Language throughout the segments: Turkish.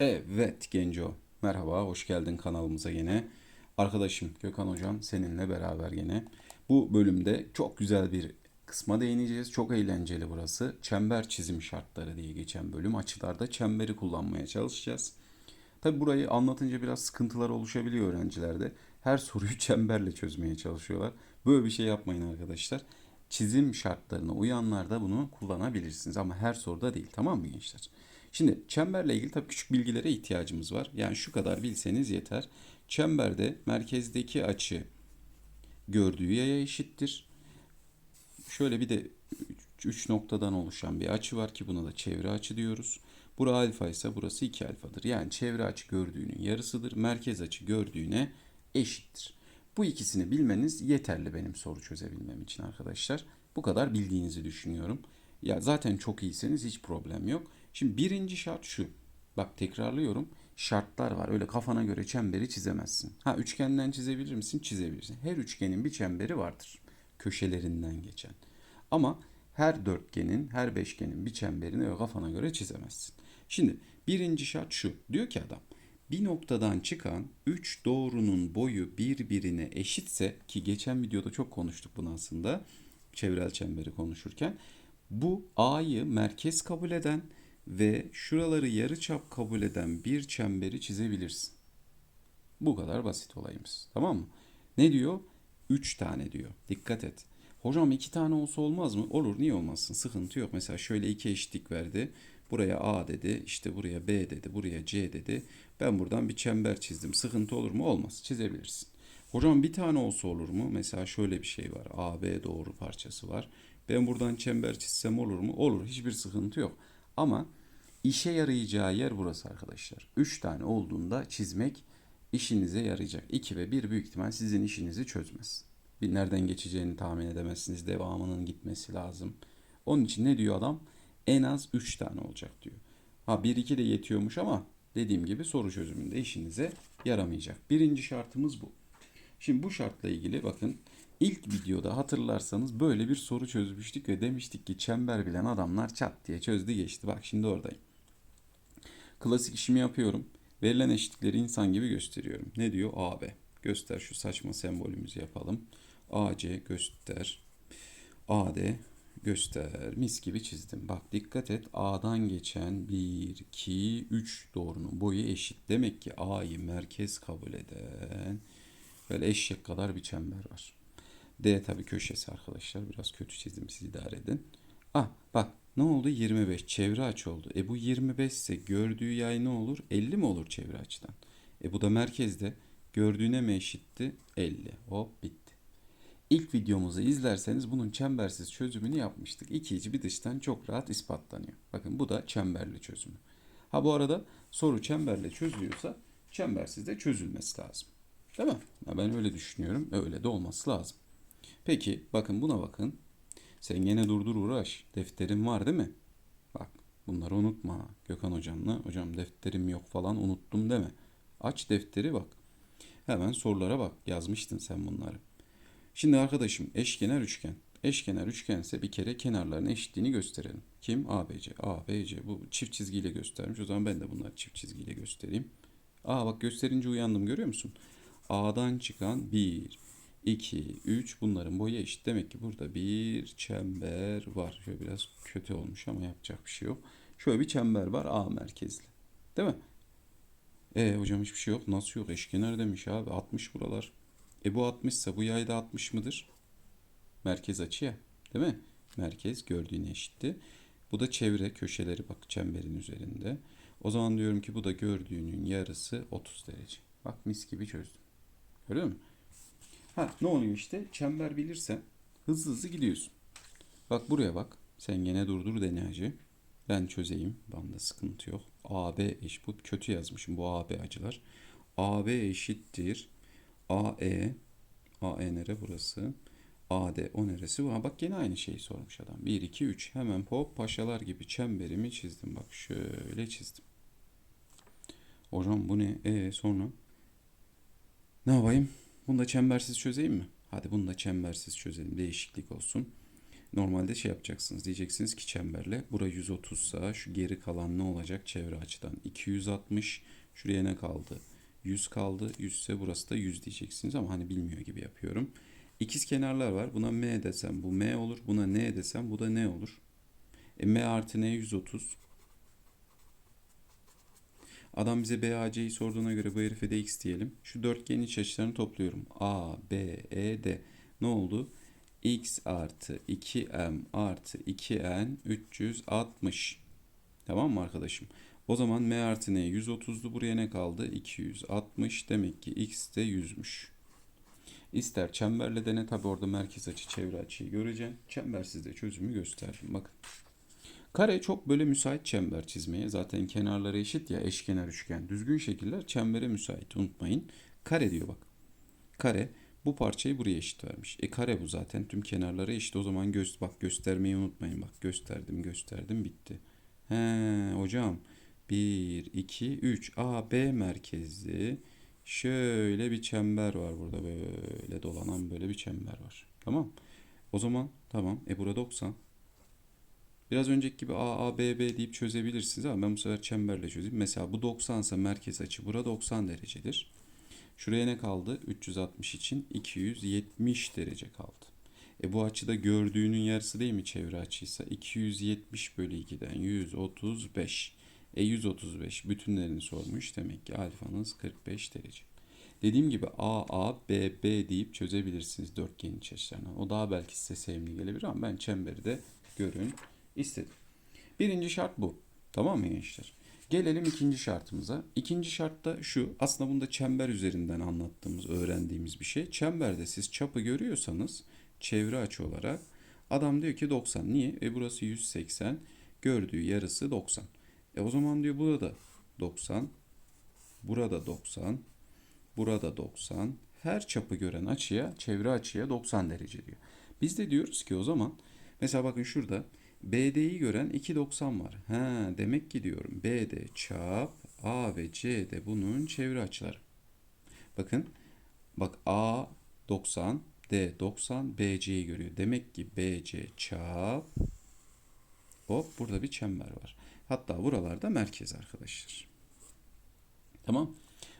Evet Genco. Merhaba, hoş geldin kanalımıza gene. Arkadaşım Gökhan Hocam seninle beraber gene. Bu bölümde çok güzel bir kısma değineceğiz. Çok eğlenceli burası. Çember çizim şartları diye geçen bölüm. Açılarda çemberi kullanmaya çalışacağız. Tabi burayı anlatınca biraz sıkıntılar oluşabiliyor öğrencilerde. Her soruyu çemberle çözmeye çalışıyorlar. Böyle bir şey yapmayın arkadaşlar. Çizim şartlarına uyanlar da bunu kullanabilirsiniz ama her soruda değil tamam mı gençler? Şimdi çemberle ilgili tabii küçük bilgilere ihtiyacımız var. Yani şu kadar bilseniz yeter. Çemberde merkezdeki açı gördüğü yaya eşittir. Şöyle bir de 3 noktadan oluşan bir açı var ki buna da çevre açı diyoruz. Bura alfa ise burası 2 alfadır. Yani çevre açı gördüğünün yarısıdır. Merkez açı gördüğüne eşittir. Bu ikisini bilmeniz yeterli benim soru çözebilmem için arkadaşlar. Bu kadar bildiğinizi düşünüyorum. Ya zaten çok iyiseniz hiç problem yok. Şimdi birinci şart şu. Bak tekrarlıyorum. Şartlar var. Öyle kafana göre çemberi çizemezsin. Ha üçgenden çizebilir misin? Çizebilirsin. Her üçgenin bir çemberi vardır. Köşelerinden geçen. Ama her dörtgenin, her beşgenin bir çemberini öyle kafana göre çizemezsin. Şimdi birinci şart şu. Diyor ki adam bir noktadan çıkan 3 doğrunun boyu birbirine eşitse ki geçen videoda çok konuştuk bunu aslında çevrel çemberi konuşurken bu A'yı merkez kabul eden ve şuraları yarıçap kabul eden bir çemberi çizebilirsin. Bu kadar basit olayımız. Tamam mı? Ne diyor? 3 tane diyor. Dikkat et. Hocam iki tane olsa olmaz mı? Olur niye olmasın? Sıkıntı yok. Mesela şöyle iki eşitlik verdi. Buraya A dedi, işte buraya B dedi, buraya C dedi. Ben buradan bir çember çizdim. Sıkıntı olur mu? Olmaz. Çizebilirsin. Hocam bir tane olsa olur mu? Mesela şöyle bir şey var. A, B doğru parçası var. Ben buradan çember çizsem olur mu? Olur. Hiçbir sıkıntı yok. Ama işe yarayacağı yer burası arkadaşlar. 3 tane olduğunda çizmek işinize yarayacak. 2 ve 1 büyük ihtimal sizin işinizi çözmez. Bir nereden geçeceğini tahmin edemezsiniz. Devamının gitmesi lazım. Onun için ne diyor adam? En az 3 tane olacak diyor. Ha 1 2 de yetiyormuş ama dediğim gibi soru çözümünde işinize yaramayacak. Birinci şartımız bu. Şimdi bu şartla ilgili bakın ilk videoda hatırlarsanız böyle bir soru çözmüştük ve demiştik ki çember bilen adamlar çat diye çözdü geçti. Bak şimdi oradayım. Klasik işimi yapıyorum. Verilen eşitlikleri insan gibi gösteriyorum. Ne diyor? AB. Göster şu saçma sembolümüzü yapalım. AC göster. AD göster. Mis gibi çizdim. Bak dikkat et. A'dan geçen 1, 2, 3 doğrunun boyu eşit. Demek ki A'yı merkez kabul eden böyle eşek kadar bir çember var. D tabi köşesi arkadaşlar. Biraz kötü çizdim siz idare edin. Ah bak ne oldu? 25. Çevre açı oldu. E bu 25 ise gördüğü yay ne olur? 50 mi olur çevre açıdan? E bu da merkezde. Gördüğüne mi eşitti? 50. Hop bitti. İlk videomuzu izlerseniz bunun çembersiz çözümünü yapmıştık. İki içi bir dıştan çok rahat ispatlanıyor. Bakın bu da çemberli çözümü. Ha bu arada soru çemberle çözülüyorsa çembersiz de çözülmesi lazım. Değil mi? Ya ben öyle düşünüyorum. Öyle de olması lazım. Peki bakın buna bakın. Sen gene durdur uğraş. Defterin var değil mi? Bak bunları unutma. Gökhan hocamla hocam defterim yok falan unuttum deme. Aç defteri bak. Hemen sorulara bak. Yazmıştın sen bunları. Şimdi arkadaşım eşkenar üçgen. Eşkenar üçgense bir kere kenarların eşitliğini gösterelim. Kim? ABC. ABC bu çift çizgiyle göstermiş. O zaman ben de bunları çift çizgiyle göstereyim. Aa bak gösterince uyandım görüyor musun? A'dan çıkan 1, 2, 3 bunların boyu eşit. Demek ki burada bir çember var. Şöyle biraz kötü olmuş ama yapacak bir şey yok. Şöyle bir çember var A merkezli. Değil mi? E hocam hiçbir şey yok. Nasıl yok? Eşkenar demiş abi. 60 buralar. E bu 60 ise bu yay da 60 mıdır? Merkez açı ya. Değil mi? Merkez gördüğüne eşitti. Bu da çevre köşeleri bak çemberin üzerinde. O zaman diyorum ki bu da gördüğünün yarısı 30 derece. Bak mis gibi çözdüm. Görüyor musun? Ha ne oluyor işte? Çember bilirsen hızlı hızlı gidiyorsun. Bak buraya bak. Sen gene durdur deneyacı. Ben çözeyim. Bende sıkıntı yok. AB eşit. Bu kötü yazmışım bu AB acılar. AB eşittir. AE AE nere burası? AD o neresi? Ha bak gene aynı şeyi sormuş adam. 1 2 3 hemen pop paşalar gibi çemberimi çizdim. Bak şöyle çizdim. Hocam bu ne? E sonra ne yapayım? Bunu da çembersiz çözeyim mi? Hadi bunu da çembersiz çözelim. Değişiklik olsun. Normalde şey yapacaksınız. Diyeceksiniz ki çemberle bura 130 sa şu geri kalan ne olacak çevre açıdan? 260. Şuraya ne kaldı? 100 kaldı. 100 ise burası da 100 diyeceksiniz ama hani bilmiyor gibi yapıyorum. İkiz kenarlar var. Buna m desem bu m olur. Buna n desem bu da ne olur? E, m artı n 130. Adam bize BAC'yi sorduğuna göre bu herife de x diyelim. Şu dörtgenin iç açılarını topluyorum. A, B, E, D. Ne oldu? x artı 2m artı 2n 360. Tamam mı arkadaşım? O zaman m artı n 130'du. Buraya ne kaldı? 260. Demek ki x de 100'müş. İster çemberle dene tabi orada merkez açı çevre açıyı göreceksin. Çembersiz de çözümü gösterdim. Bakın. Kare çok böyle müsait çember çizmeye. Zaten kenarları eşit ya eşkenar üçgen. Düzgün şekiller çembere müsait unutmayın. Kare diyor bak. Kare bu parçayı buraya eşit vermiş. E kare bu zaten tüm kenarları eşit. O zaman göz bak göstermeyi unutmayın. Bak gösterdim gösterdim bitti. He hocam 1 2 3 A B merkezli şöyle bir çember var burada böyle dolanan böyle bir çember var. Tamam. O zaman tamam. E burada 90. Biraz önceki gibi A, A, B, B deyip çözebilirsiniz ama ben bu sefer çemberle çözeyim. Mesela bu 90 ise merkez açı bura 90 derecedir. Şuraya ne kaldı? 360 için 270 derece kaldı. E bu açıda gördüğünün yarısı değil mi çevre açıysa? 270 bölü 2'den 135. E 135 bütünlerini sormuş. Demek ki alfanız 45 derece. Dediğim gibi A, A, B, B deyip çözebilirsiniz dörtgenin iç açılarından. O daha belki size sevimli gelebilir ama ben çemberi de görün istedim. Birinci şart bu. Tamam mı gençler? Gelelim ikinci şartımıza. İkinci şart da şu. Aslında bunda çember üzerinden anlattığımız, öğrendiğimiz bir şey. Çemberde siz çapı görüyorsanız çevre açı olarak adam diyor ki 90. Niye? E burası 180. Gördüğü yarısı 90. E o zaman diyor burada 90. Burada 90. Burada 90. Her çapı gören açıya, çevre açıya 90 derece diyor. Biz de diyoruz ki o zaman mesela bakın şurada BD'yi gören 2.90 var. Ha, demek ki diyorum BD çap A ve C de bunun çevre açıları. Bakın bak A 90, D 90, BC'yi görüyor. Demek ki BC çap hop burada bir çember var. Hatta buralarda merkez arkadaşlar. Tamam.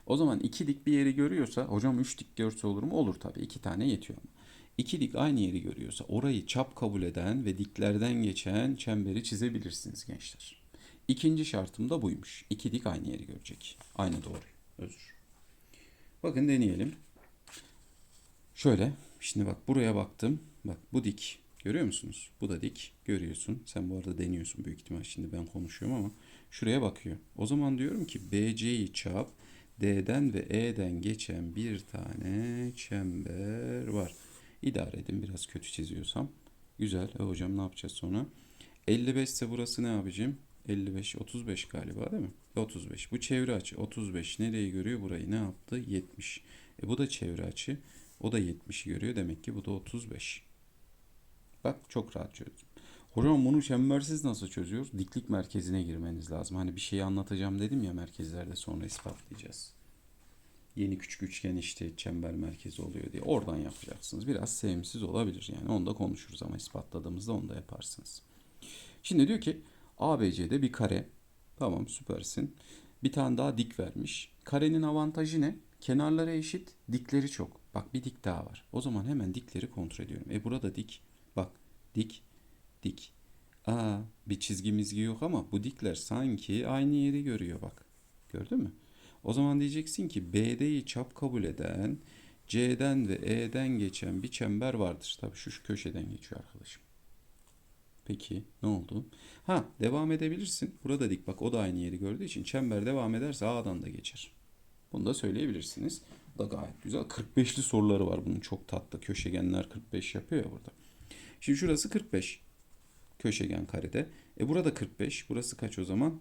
O zaman iki dik bir yeri görüyorsa hocam üç dik görse olur mu? Olur tabii. iki tane yetiyor ama. İki dik aynı yeri görüyorsa orayı çap kabul eden ve diklerden geçen çemberi çizebilirsiniz gençler. İkinci şartım da buymuş. İki dik aynı yeri görecek. Aynı doğru. Özür. Bakın deneyelim. Şöyle. Şimdi bak buraya baktım. Bak bu dik. Görüyor musunuz? Bu da dik. Görüyorsun. Sen bu arada deniyorsun büyük ihtimal. Şimdi ben konuşuyorum ama şuraya bakıyor. O zaman diyorum ki BC'yi çap D'den ve E'den geçen bir tane çember var. İdare edin biraz kötü çiziyorsam. Güzel. E hocam ne yapacağız sonra? 55 ise burası ne yapacağım? 55, 35 galiba değil mi? 35. Bu çevre açı. 35 nereyi görüyor? Burayı ne yaptı? 70. E bu da çevre açı. O da 70'i görüyor. Demek ki bu da 35. Bak çok rahat çözdüm. Hocam bunu çembersiz nasıl çözüyoruz? Diklik merkezine girmeniz lazım. Hani bir şeyi anlatacağım dedim ya merkezlerde sonra ispatlayacağız. Yeni küçük üçgen işte çember merkezi oluyor diye. Oradan yapacaksınız. Biraz sevimsiz olabilir yani. Onu da konuşuruz ama ispatladığımızda onu da yaparsınız. Şimdi diyor ki ABC'de bir kare. Tamam süpersin. Bir tane daha dik vermiş. Karenin avantajı ne? Kenarları eşit, dikleri çok. Bak bir dik daha var. O zaman hemen dikleri kontrol ediyorum. E burada dik. Bak dik, dik. Aa bir çizgi mizgi yok ama bu dikler sanki aynı yeri görüyor bak. Gördün mü? O zaman diyeceksin ki BD'yi çap kabul eden C'den ve E'den geçen bir çember vardır. Tabii şu, şu köşeden geçiyor arkadaşım. Peki ne oldu? Ha devam edebilirsin. Burada dik bak o da aynı yeri gördüğü için çember devam ederse A'dan da geçer. Bunu da söyleyebilirsiniz. Bu da gayet güzel. 45'li soruları var bunun çok tatlı. Köşegenler 45 yapıyor ya burada. Şimdi şurası 45. Köşegen karede. E burada 45. Burası kaç o zaman?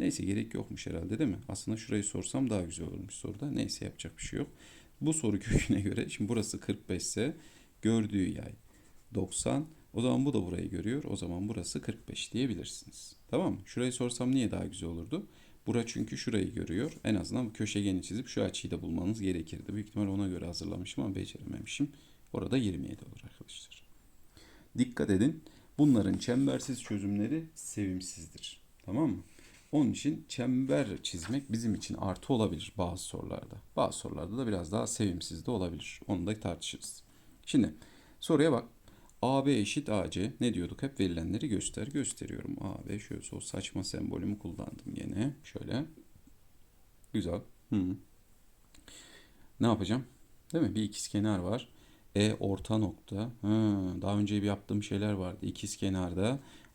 Neyse gerek yokmuş herhalde değil mi? Aslında şurayı sorsam daha güzel olurmuş soruda. Neyse yapacak bir şey yok. Bu soru köküne göre şimdi burası 45 ise gördüğü yay 90. O zaman bu da burayı görüyor. O zaman burası 45 diyebilirsiniz. Tamam mı? Şurayı sorsam niye daha güzel olurdu? Bura çünkü şurayı görüyor. En azından köşegeni çizip şu açıyı da bulmanız gerekirdi. Büyük ihtimal ona göre hazırlamışım ama becerememişim. Orada 27 olur arkadaşlar. Dikkat edin. Bunların çembersiz çözümleri sevimsizdir. Tamam mı? Onun için çember çizmek bizim için artı olabilir bazı sorularda. Bazı sorularda da biraz daha sevimsiz de olabilir. Onu da tartışırız. Şimdi soruya bak. AB eşit AC. Ne diyorduk? Hep verilenleri göster. Gösteriyorum. AB şöyle o saçma sembolümü kullandım gene. Şöyle. Güzel. Hı. Ne yapacağım? Değil mi? Bir ikizkenar var. E orta nokta. Ha, daha önce bir yaptığım şeyler vardı.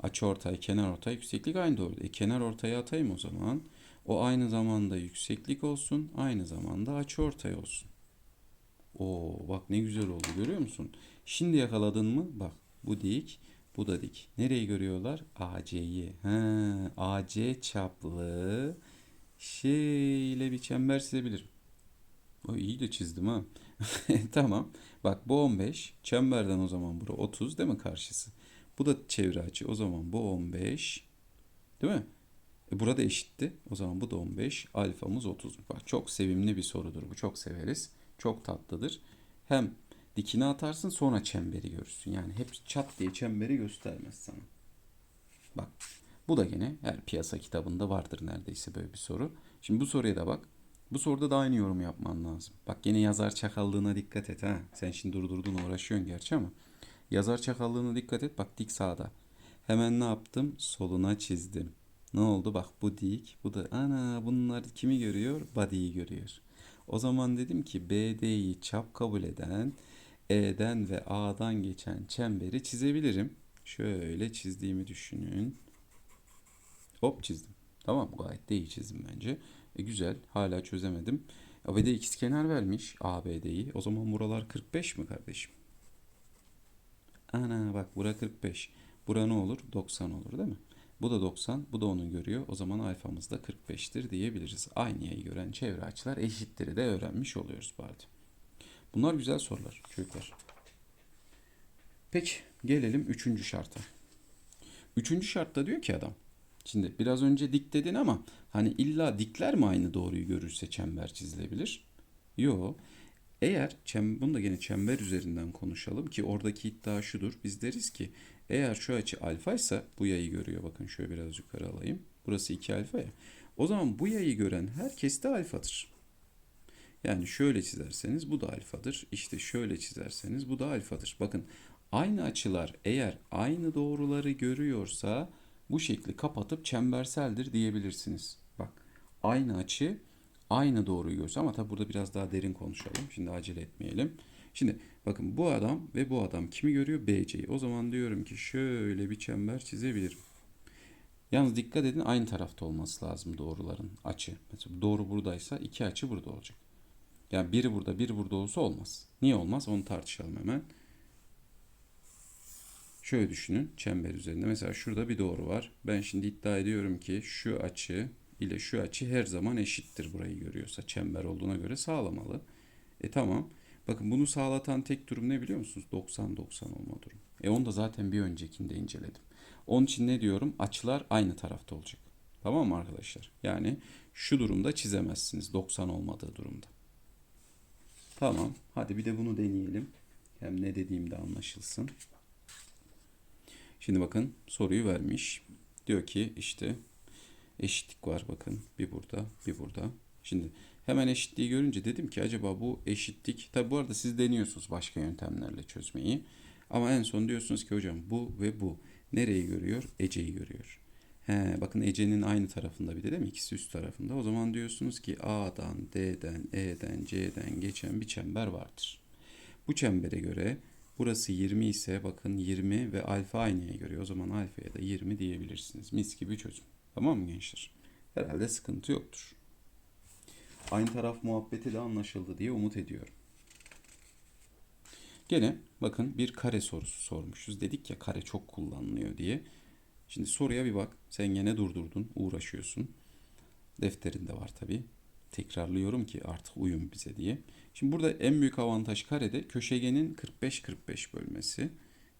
İkizkenarda açıortay, kenar ortay, yükseklik aynı doğru. E kenar ortaya atayım o zaman. O aynı zamanda yükseklik olsun, aynı zamanda açıortay olsun. Oo bak ne güzel oldu görüyor musun? Şimdi yakaladın mı? Bak bu dik, bu da dik. Nereyi görüyorlar? AC'yi. Ha, AC çaplı şeyle bir çember çizebilirim. O iyi de çizdim ha. Tamam. Bak bu 15. Çemberden o zaman bura 30 değil mi karşısı? Bu da çevre açı. O zaman bu 15. Değil mi? E burada eşitti. O zaman bu da 15. Alfamız 30. Bak çok sevimli bir sorudur bu. Çok severiz. Çok tatlıdır. Hem dikine atarsın sonra çemberi görürsün. Yani hep çat diye çemberi göstermez sana. Bak bu da gene her piyasa kitabında vardır neredeyse böyle bir soru. Şimdi bu soruya da bak. Bu soruda da aynı yorum yapman lazım. Bak gene yazar çakallığına dikkat et ha. Sen şimdi durdurdun uğraşıyorsun gerçi ama. Yazar çakallığına dikkat et. Bak dik sağda. Hemen ne yaptım? Soluna çizdim. Ne oldu? Bak bu dik. Bu da ana bunlar kimi görüyor? Body'yi görüyor. O zaman dedim ki BD'yi çap kabul eden E'den ve A'dan geçen çemberi çizebilirim. Şöyle çizdiğimi düşünün. Hop çizdim. Tamam gayet de iyi çizdim bence. E, güzel. Hala çözemedim. De ikizkenar vermiş ABD'yi. O zaman buralar 45 mi kardeşim? Ana bak bura 45. Bura ne olur? 90 olur değil mi? Bu da 90. Bu da onu görüyor. O zaman alfamız da 45'tir diyebiliriz. Aynı yayı gören çevre açılar eşittir de öğrenmiş oluyoruz bari. Bunlar güzel sorular çocuklar. Peki gelelim üçüncü şarta. Üçüncü şartta diyor ki adam. Şimdi biraz önce dik dedin ama hani illa dikler mi aynı doğruyu görürse çember çizilebilir? Yo. Eğer bunu da gene çember üzerinden konuşalım ki oradaki iddia şudur. Biz deriz ki eğer şu açı alfa ise bu yayı görüyor. Bakın şöyle biraz yukarı alayım. Burası 2 alfa ya. O zaman bu yayı gören herkes de alfadır. Yani şöyle çizerseniz bu da alfadır. İşte şöyle çizerseniz bu da alfadır. Bakın aynı açılar eğer aynı doğruları görüyorsa bu şekli kapatıp çemberseldir diyebilirsiniz. Bak aynı açı aynı doğruyu görse ama tabi burada biraz daha derin konuşalım. Şimdi acele etmeyelim. Şimdi bakın bu adam ve bu adam kimi görüyor? BC'yi. O zaman diyorum ki şöyle bir çember çizebilirim. Yalnız dikkat edin aynı tarafta olması lazım doğruların açı. Mesela doğru buradaysa iki açı burada olacak. Yani biri burada biri burada olsa olmaz. Niye olmaz onu tartışalım hemen. Şöyle düşünün çember üzerinde. Mesela şurada bir doğru var. Ben şimdi iddia ediyorum ki şu açı ile şu açı her zaman eşittir burayı görüyorsa. Çember olduğuna göre sağlamalı. E tamam. Bakın bunu sağlatan tek durum ne biliyor musunuz? 90-90 olma durum. E onu da zaten bir öncekinde inceledim. Onun için ne diyorum? Açılar aynı tarafta olacak. Tamam mı arkadaşlar? Yani şu durumda çizemezsiniz 90 olmadığı durumda. Tamam. Hadi bir de bunu deneyelim. Hem ne dediğimde anlaşılsın. Şimdi bakın soruyu vermiş. Diyor ki işte eşitlik var bakın. Bir burada, bir burada. Şimdi hemen eşitliği görünce dedim ki acaba bu eşitlik. Tabi bu arada siz deniyorsunuz başka yöntemlerle çözmeyi. Ama en son diyorsunuz ki hocam bu ve bu nereyi görüyor? Ece'yi görüyor. He, bakın Ece'nin aynı tarafında bir de değil mi? İkisi üst tarafında. O zaman diyorsunuz ki A'dan, D'den, E'den, C'den geçen bir çember vardır. Bu çembere göre burası 20 ise bakın 20 ve alfa aynıya göre. O zaman alfaya da 20 diyebilirsiniz. Mis gibi çözüm. Tamam mı gençler? Herhalde sıkıntı yoktur. Aynı taraf muhabbeti de anlaşıldı diye umut ediyorum. Gene bakın bir kare sorusu sormuşuz. Dedik ya kare çok kullanılıyor diye. Şimdi soruya bir bak. Sen gene durdurdun, uğraşıyorsun. Defterinde var tabi. Tekrarlıyorum ki artık uyum bize diye. Şimdi burada en büyük avantaj karede köşegenin 45-45 bölmesi.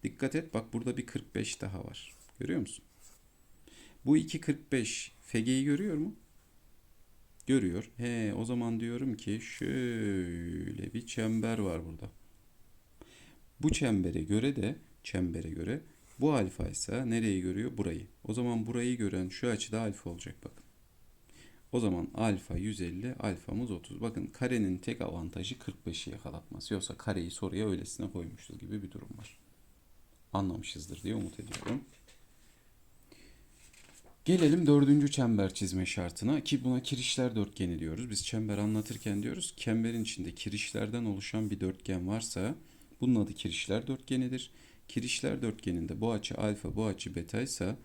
Dikkat et bak burada bir 45 daha var. Görüyor musun? Bu 2.45 FG'yi görüyor mu? Görüyor. He o zaman diyorum ki şöyle bir çember var burada. Bu çembere göre de çembere göre bu alfa ise nereyi görüyor? Burayı. O zaman burayı gören şu açıda alfa olacak bakın. O zaman alfa 150, alfamız 30. Bakın karenin tek avantajı 45'i yakalatması. Yoksa kareyi soruya öylesine koymuşuz gibi bir durum var. Anlamışızdır diye umut ediyorum. Gelelim dördüncü çember çizme şartına ki buna kirişler dörtgeni diyoruz. Biz çember anlatırken diyoruz çemberin içinde kirişlerden oluşan bir dörtgen varsa bunun adı kirişler dörtgenidir. Kirişler dörtgeninde bu açı alfa bu açı beta ise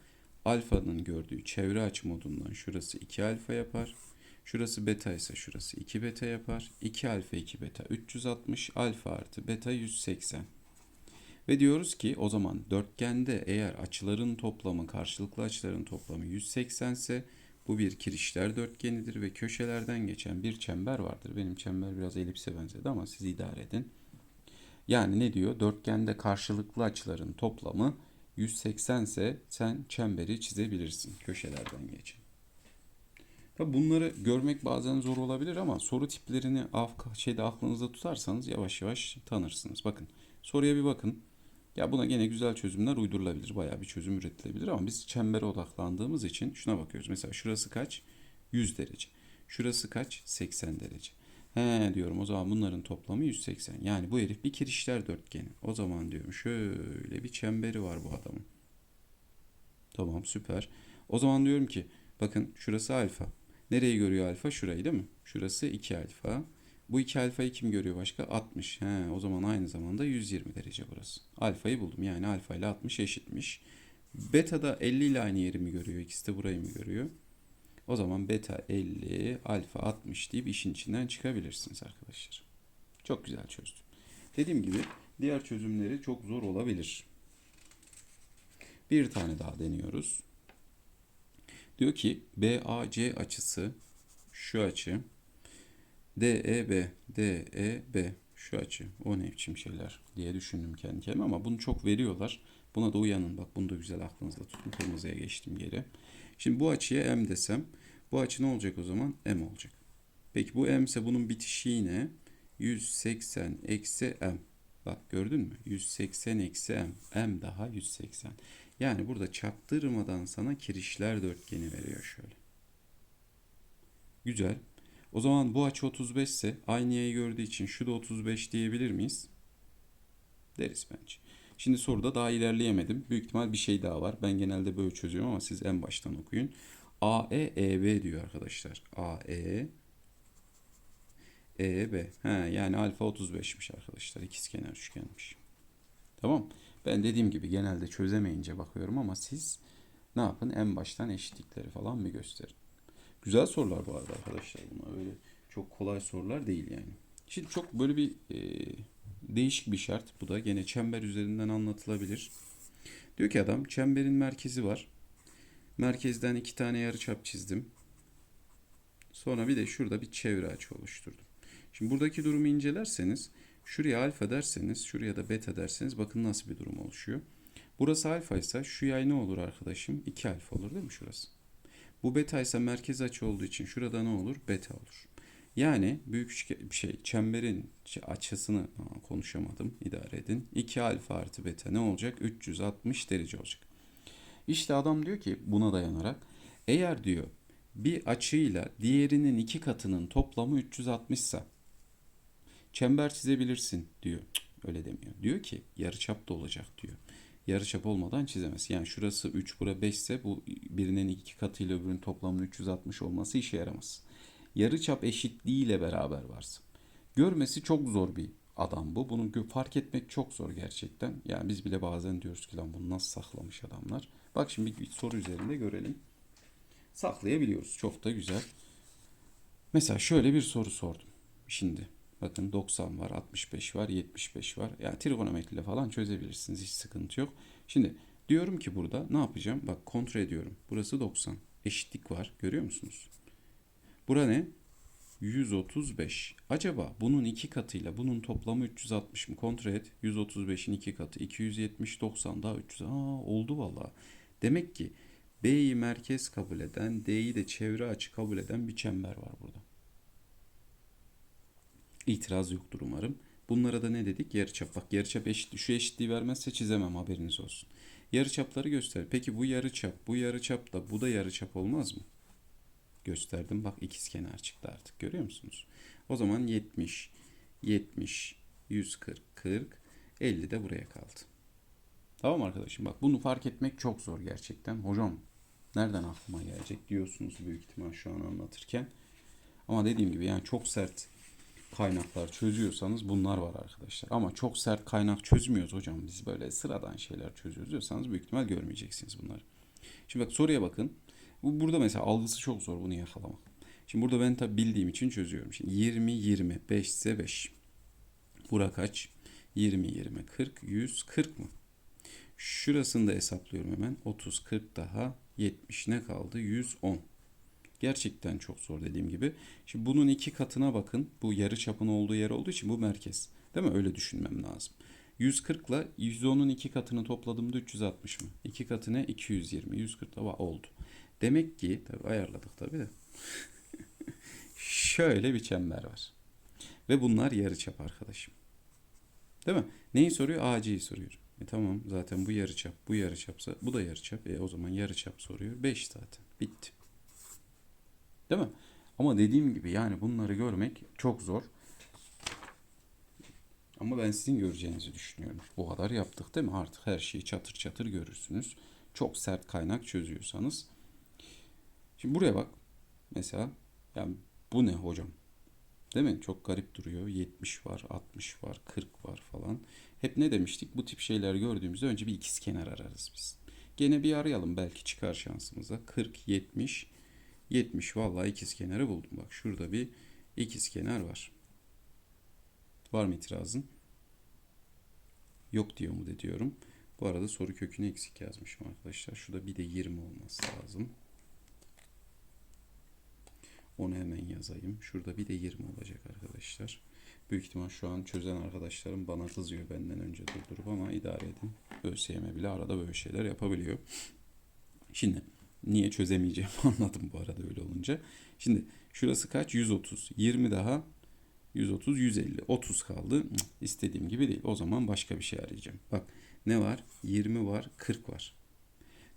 alfanın gördüğü çevre açı modundan şurası 2 alfa yapar. Şurası beta ise şurası 2 beta yapar. 2 alfa 2 beta 360 alfa artı beta 180. Ve diyoruz ki o zaman dörtgende eğer açıların toplamı karşılıklı açıların toplamı 180 ise bu bir kirişler dörtgenidir ve köşelerden geçen bir çember vardır. Benim çember biraz elipse benzedi ama siz idare edin. Yani ne diyor? Dörtgende karşılıklı açıların toplamı 180 ise sen çemberi çizebilirsin köşelerden geçen. Tabi bunları görmek bazen zor olabilir ama soru tiplerini şeyde aklınızda tutarsanız yavaş yavaş tanırsınız. Bakın soruya bir bakın. Ya buna gene güzel çözümler uydurulabilir. Bayağı bir çözüm üretilebilir ama biz çembere odaklandığımız için şuna bakıyoruz. Mesela şurası kaç? 100 derece. Şurası kaç? 80 derece. He diyorum o zaman bunların toplamı 180. Yani bu herif bir kirişler dörtgeni. O zaman diyorum şöyle bir çemberi var bu adamın. Tamam süper. O zaman diyorum ki bakın şurası alfa. Nereyi görüyor alfa? Şurayı değil mi? Şurası 2 alfa. Bu 2 alfayı kim görüyor başka? 60. He, o zaman aynı zamanda 120 derece burası. Alfayı buldum. Yani alfa ile 60 eşitmiş. Beta da 50 ile aynı yeri mi görüyor? İkisi de burayı mı görüyor? O zaman beta 50, alfa 60 deyip işin içinden çıkabilirsiniz arkadaşlar. Çok güzel çözdüm. Dediğim gibi diğer çözümleri çok zor olabilir. Bir tane daha deniyoruz. Diyor ki BAC açısı şu açı DEB DEB şu açı o ne biçim şeyler diye düşündüm kendi kendime ama bunu çok veriyorlar. Buna da uyanın bak bunu da güzel aklınızda tutun. Kırmızıya geçtim geri. Şimdi bu açıya M desem bu açı ne olacak o zaman? M olacak. Peki bu M ise bunun bitişi yine 180 eksi M. Bak gördün mü? 180 eksi M. M daha 180. Yani burada çaktırmadan sana kirişler dörtgeni veriyor şöyle. Güzel. O zaman bu açı 35 ise aynı yayı gördüğü için şu da 35 diyebilir miyiz? Deriz bence. Şimdi soruda daha ilerleyemedim. Büyük ihtimal bir şey daha var. Ben genelde böyle çözüyorum ama siz en baştan okuyun. AE EB diyor arkadaşlar. AE EB. He, yani alfa 35'miş arkadaşlar. İkizkenar üçgenmiş. Tamam. Ben dediğim gibi genelde çözemeyince bakıyorum ama siz ne yapın? En baştan eşitlikleri falan bir gösterin. Güzel sorular bu arada arkadaşlar bunlar. Öyle çok kolay sorular değil yani. Şimdi çok böyle bir e, değişik bir şart. Bu da gene çember üzerinden anlatılabilir. Diyor ki adam çemberin merkezi var. Merkezden iki tane yarıçap çizdim. Sonra bir de şurada bir çevre açı oluşturdum. Şimdi buradaki durumu incelerseniz şuraya alfa derseniz şuraya da beta derseniz bakın nasıl bir durum oluşuyor. Burası alfa ise şu yay ne olur arkadaşım? 2 alfa olur değil mi şurası? Bu beta ise merkez açı olduğu için şurada ne olur? Beta olur. Yani büyük şey çemberin açısını Aa, konuşamadım idare edin. 2 alfa artı beta ne olacak? 360 derece olacak. İşte adam diyor ki buna dayanarak eğer diyor bir açıyla diğerinin iki katının toplamı 360 ise çember çizebilirsin diyor. Cık, öyle demiyor. Diyor ki yarıçap da olacak diyor. Yarıçap olmadan çizemez. Yani şurası 3 bura 5 ise bu birinin iki katıyla öbürünün toplamının 360 olması işe yaramaz. Yarıçap eşitliğiyle beraber varsın. Görmesi çok zor bir adam bu. Bunu fark etmek çok zor gerçekten. Yani biz bile bazen diyoruz ki lan bunu nasıl saklamış adamlar. Bak şimdi bir soru üzerinde görelim. Saklayabiliyoruz. Çok da güzel. Mesela şöyle bir soru sordum. Şimdi bakın 90 var, 65 var, 75 var. Yani trigonometriyle falan çözebilirsiniz. Hiç sıkıntı yok. Şimdi diyorum ki burada ne yapacağım? Bak kontrol ediyorum. Burası 90. Eşitlik var. Görüyor musunuz? Bura ne? 135. Acaba bunun iki katıyla bunun toplamı 360 mı? Kontrol et. 135'in iki katı. 270, 90 daha 300. Aa oldu valla. Demek ki B'yi merkez kabul eden, D'yi de çevre açı kabul eden bir çember var burada. İtiraz yoktur umarım. Bunlara da ne dedik? Yarıçap. Bak yarıçap eşit. Şu eşitliği vermezse çizemem haberiniz olsun. Yarıçapları göster. Peki bu yarıçap, bu yarıçap da bu da yarıçap olmaz mı? Gösterdim. Bak ikiz kenar çıktı artık. Görüyor musunuz? O zaman 70, 70, 140, 40, 50 de buraya kaldı. Tamam arkadaşım bak bunu fark etmek çok zor gerçekten. Hocam nereden aklıma gelecek diyorsunuz büyük ihtimal şu an anlatırken. Ama dediğim gibi yani çok sert kaynaklar çözüyorsanız bunlar var arkadaşlar. Ama çok sert kaynak çözmüyoruz hocam. Biz böyle sıradan şeyler çözüyoruz diyorsanız büyük ihtimal görmeyeceksiniz bunları. Şimdi bak soruya bakın. Bu burada mesela algısı çok zor bunu yakalamak. Şimdi burada ben tabi bildiğim için çözüyorum. Şimdi 20 20 5 ise 5. Bura kaç? 20 20 40 140 mı? Şurasını da hesaplıyorum hemen. 30 40 daha 70 ne kaldı? 110. Gerçekten çok zor dediğim gibi. Şimdi bunun iki katına bakın. Bu yarı çapın olduğu yer olduğu için bu merkez. Değil mi? Öyle düşünmem lazım. 140 ile 110'un iki katını topladığımda 360 mı? İki katı ne? 220. 140 da oldu. Demek ki tabii ayarladık tabii de. Şöyle bir çember var. Ve bunlar yarıçap arkadaşım. Değil mi? Neyi soruyor? AC'yi soruyor. E tamam zaten bu yarıçap, bu yarıçapsa bu da yarıçap. E o zaman yarıçap soruyor. 5 zaten. Bitti. Değil mi? Ama dediğim gibi yani bunları görmek çok zor. Ama ben sizin göreceğinizi düşünüyorum. Bu kadar yaptık değil mi? Artık her şeyi çatır çatır görürsünüz. Çok sert kaynak çözüyorsanız. Şimdi buraya bak. Mesela yani bu ne hocam? Değil mi? Çok garip duruyor. 70 var, 60 var, 40 var falan. Hep ne demiştik? Bu tip şeyler gördüğümüzde önce bir ikiz kenar ararız biz. Gene bir arayalım belki çıkar şansımıza. 40, 70, 70 vallahi ikiz kenarı buldum. Bak şurada bir ikiz kenar var. Var mı itirazın? Yok diyor mu de diyorum. Bu arada soru kökünü eksik yazmışım arkadaşlar. Şurada bir de 20 olması lazım. Onu hemen yazayım. Şurada bir de 20 olacak arkadaşlar. Büyük ihtimal şu an çözen arkadaşlarım bana kızıyor benden önce durdurup ama idare edin. ÖSYM bile arada böyle şeyler yapabiliyor. Şimdi niye çözemeyeceğim anladım bu arada öyle olunca. Şimdi şurası kaç? 130. 20 daha 130, 150. 30 kaldı. Cık, İstediğim gibi değil. O zaman başka bir şey arayacağım. Bak ne var? 20 var, 40 var.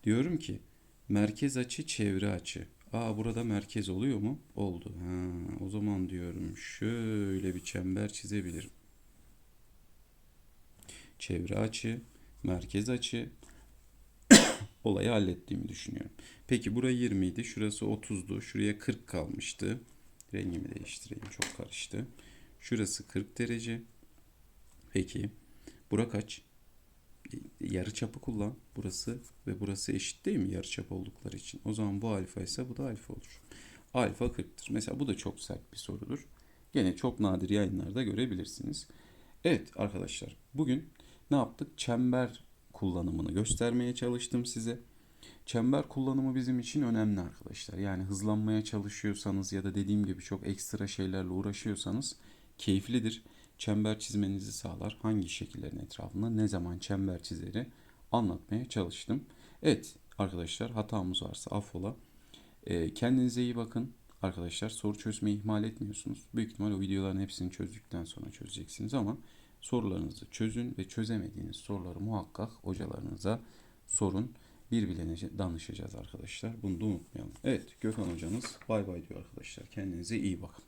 Diyorum ki merkez açı, çevre açı. Aa burada merkez oluyor mu? Oldu. Ha, o zaman diyorum şöyle bir çember çizebilirim. Çevre açı, merkez açı olayı hallettiğimi düşünüyorum. Peki burası 20 idi, şurası 30'du, şuraya 40 kalmıştı. Rengimi değiştireyim çok karıştı. Şurası 40 derece. Peki bura kaç? yarı çapı kullan. Burası ve burası eşit değil mi yarı çap oldukları için? O zaman bu alfa ise bu da alfa olur. Alfa 40'tır. Mesela bu da çok sert bir sorudur. Gene çok nadir yayınlarda görebilirsiniz. Evet arkadaşlar bugün ne yaptık? Çember kullanımını göstermeye çalıştım size. Çember kullanımı bizim için önemli arkadaşlar. Yani hızlanmaya çalışıyorsanız ya da dediğim gibi çok ekstra şeylerle uğraşıyorsanız keyiflidir çember çizmenizi sağlar. Hangi şekillerin etrafında ne zaman çember çizeri anlatmaya çalıştım. Evet arkadaşlar hatamız varsa affola. E, kendinize iyi bakın. Arkadaşlar soru çözmeyi ihmal etmiyorsunuz. Büyük ihtimal o videoların hepsini çözdükten sonra çözeceksiniz ama sorularınızı çözün ve çözemediğiniz soruları muhakkak hocalarınıza sorun. Birbirlerine danışacağız arkadaşlar. Bunu da unutmayalım. Evet Gökhan hocanız bay bay diyor arkadaşlar. Kendinize iyi bakın.